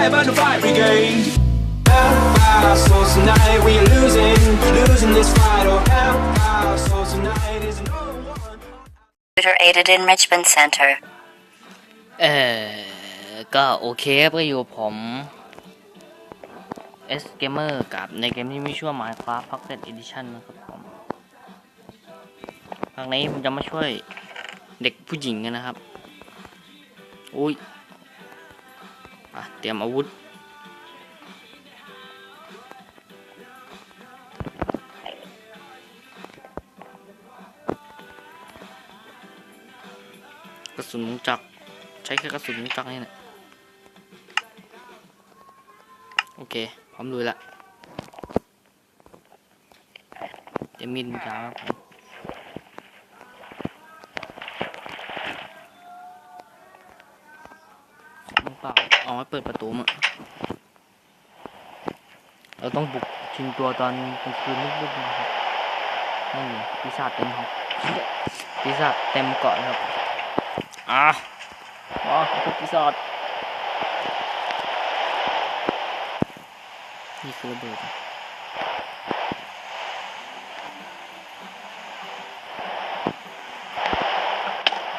fire, burn the fire brigade. Our souls tonight, we are losing, losing this fight. Oh, our souls tonight is no one. Computer Aided Enrichment Center. เออก็โอเคครับก็อยู่กับผม S Gamer กับในเกมที่มีชื่อว่า Minecraft Pocket Edition นะครับผมครั้งนี้ผมจะมาช่วยเด็กผู้หญิงกันนะครับ อุ้ยอะ เตรียมอาวุธ กระสุนมุงจักรใช้แค่กระสุนมุงจักรนี่แหละโอเค พร้อมลุยละเดี๋ยวมีดยาครับ ไว้เปิดประตูมั้งเราต้องบุกชิงตัวตอนกลางคืนมืดๆนะครับนี่ปีศาจเต็มครับปีศาจเต็มเกาะนะครับอะอ๋อพวกปีศาจนี่คือระเบิดอะ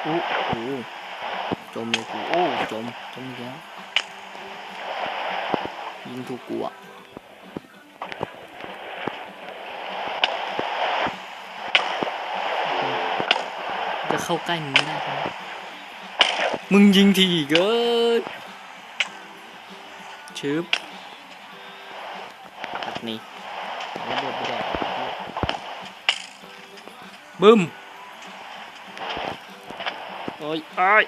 อู้หูจมเลยกูโอ้จมจมอีกแล้ว ยิงถูกกูอะจะเข้าใกล้มึงไม่ได้ใช่ไหมมึงยิงทีเกินชึบแบบนี้ระเบิดไปแดกบึ้มโอ้ยอ้าย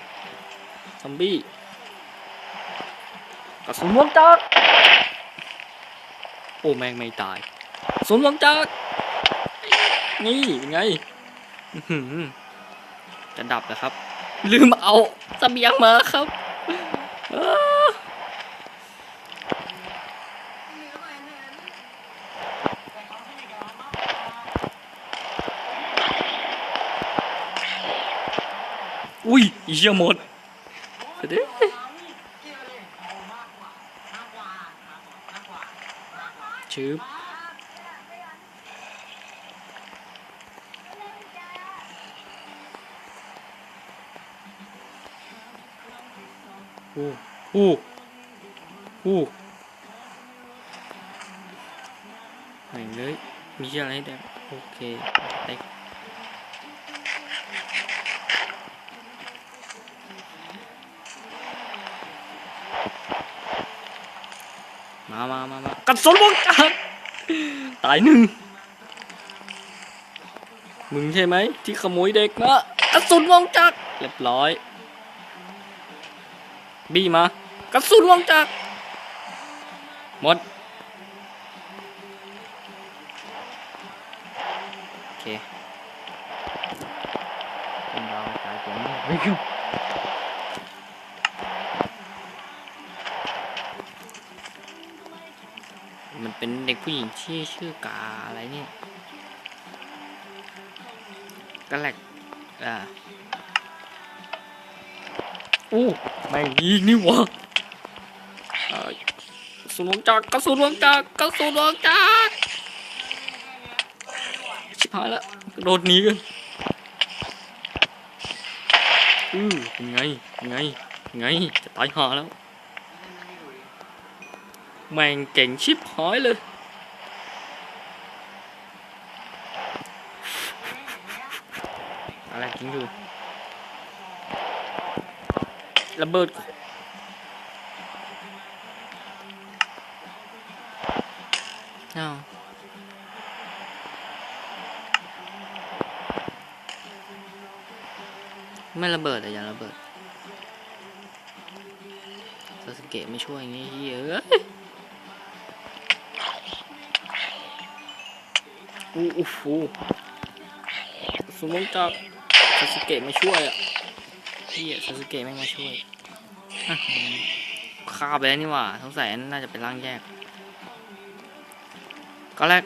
ซอมบี้กระสุนวงจักร โอ้แม่งไม่ตายสุนวงจักนี่ไงจะดับนะครับ ลืมเอาเสบียงมาครับอ้าอุ้ยเชี่ยมหมดเด้ ชืบอู้อู้อู้ไหนเลย มีอะไรแดงโอเค มามามามากัดสนวงจักรตายหนึ่งมึงใช่ไหมที่ขโมยเด็กมากระสุนวงจักรเรียบร้อย บี้มากระสุนวงจักรหมดโอเคเป็นดาตายเจ๋งเฮ้ยคิวมัน เป็นเด็กผู้หญิงที่ชื่อกาอะไรเนี่ยกะแลกอ่าอู้ไม่งยิงนี่หวะเอ้ยกระสุนวงจักกระสุนวงจักกระสุนวงจักชิบหายละโดดหนีกันอือเป็นไงเป็นไงเป็นไงจะตายหาแล้ว แม่งเก่งชิบหายเลย อะไรกินอยู่ระเบิดอ้าวไม่ระเบิดแต่อย่าระเบิดซาสเกะไม่ช่วยอย่างงี้เฮ้ยเอ้ย อู้อู้ฟูสมมติจากซาสึเกะม่ช่วยอะเฮียซาสึเกะไม่มาช่วยอื้อหือฆ่าไปแล้วนี่ว่าสงสัยน่าจะเป็นร่างแยก ก็แรก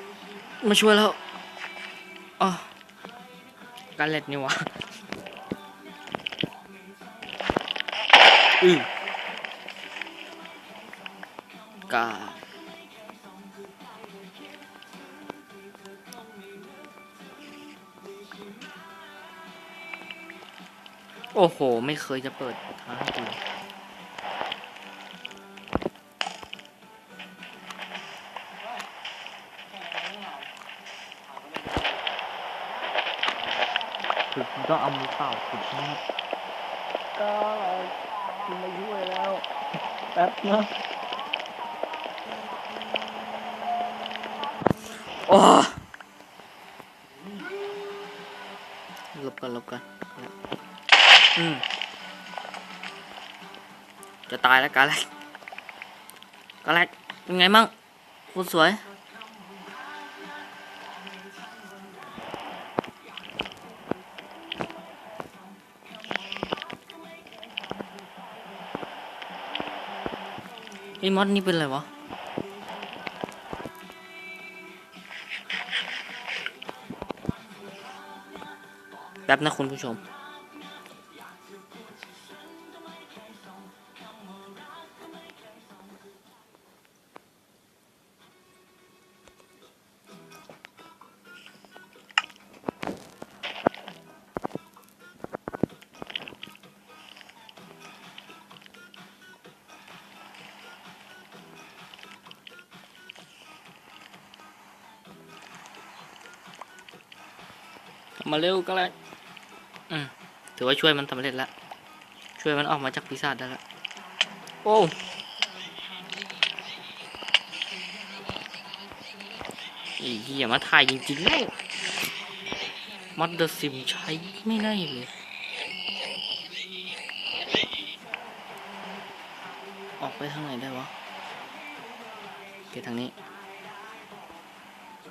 มาช่วยแล้วอ๋อการเล็ดนี่ว่าอือ อ้โห ไม่เคยจะเปิดทางให้ดูคือคุณต้องเอามือเปล่าขุดนะครับก็คุณมาช่วยแล้ว แป๊บนะโอ้ห ตายแล้วกันแรกกันแรกเป็นไงมั่งคุณสวย ไอ้มอดนี่เป็นอะไรวะแป๊บนะคุณผู้ชม มาเร็วก็เลยอืมถือว่าช่วยมันสำเร็จแล้ว ช่วยมันออกมาจากปีศาจได้แล้ว โอ้ไอ้เหี้ยมาถ่ายจริงๆแล้วมัดเดอร์ซิมใช้ไม่ได้เลยออกไปทางไหนได้วะโอเคทางนี้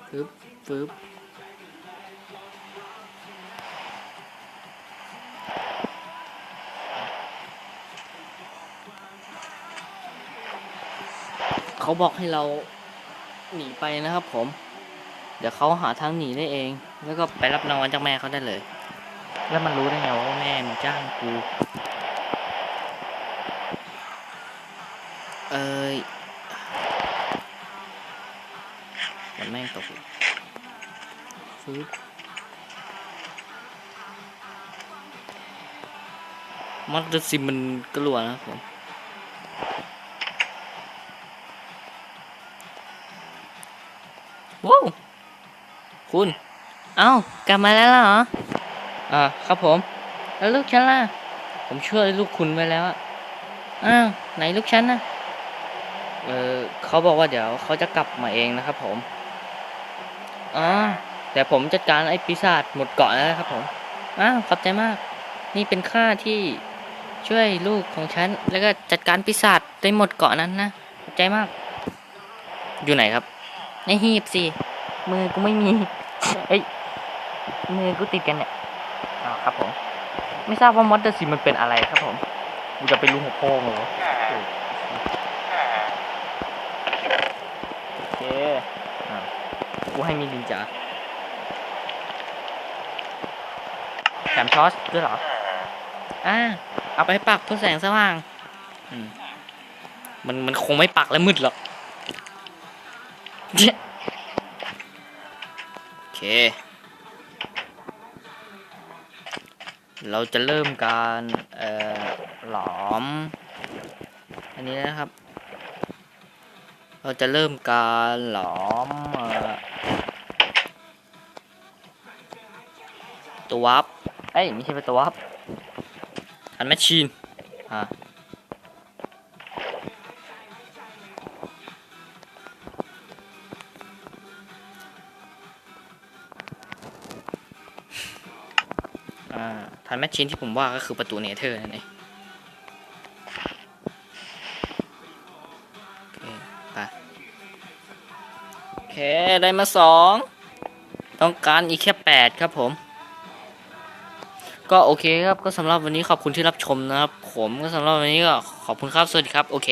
ปึ๊บปึ๊บ เขาบอกให้เราหนีไปนะครับผม เดี๋ยวเขาหาทางหนีได้เอง แล้วก็ไปรับรางวัลจากแม่เขาได้เลย แล้วมันรู้ได้ไงว่าแม่มันจ้างกูเอ้ยมันแม่งตกฟึบมอเตอร์ซิมมันกลัวนะครับผม ว้าวคุณ เอ้ากลับมาแล้วเหรอ อ่า ครับผม แล้วลูกฉันล่ะ ผมช่วยลูกคุณไว้แล้วอะอ้าว ไหนลูกฉันน่ะเออเขาบอกว่าเดี๋ยวเขาจะกลับมาเองนะครับผมอ๋อแต่ผมจัดการไอ้ปีศาจหมดเกาะแล้วนะครับผม อ้าว ขอบใจมาก นี่เป็นค่าที่ช่วยลูกของฉัน แล้วก็จัดการปีศาจได้หมดเกาะนั้นนะ ขอบใจมาก อยู่ไหนครับ ในหีบสิ มือกูไม่มีเอ้ย มือกูติดกันเนี่ยอ๋อครับผม ไม่ทราบว่ามอดเตอร์ซิมันเป็นอะไรครับผมกูจะไปรู้หัวโพงเหรอโอ้โอเคอะกูให้มีดินจาแถมช็อตด้วยเหรอ อ่า เอาไปปักเพื่อแสงสว่าง อืม มันมันคงไม่ปักแล้วมืดหรอก โอเค เราจะเริ่มการเอ่อหลอม อันนี้นะครับ เราจะเริ่มการหลอมเอ่อตัววับเอ้ยไม่ใช่เป็นตัววับอันแมชชีนอ่า ทันแมชชีนที่ผมว่าก็คือประตูเนเธอร์นั่นเองโอเคไปโอเค ได้มาสองต้องการอีกแค่แปดครับผม ก็โอเคครับ ก็สำหรับวันนี้ขอบคุณที่รับชมนะครับ ผมก็สำหรับวันนี้ก็ขอบคุณครับ สวัสดีครับ โอเค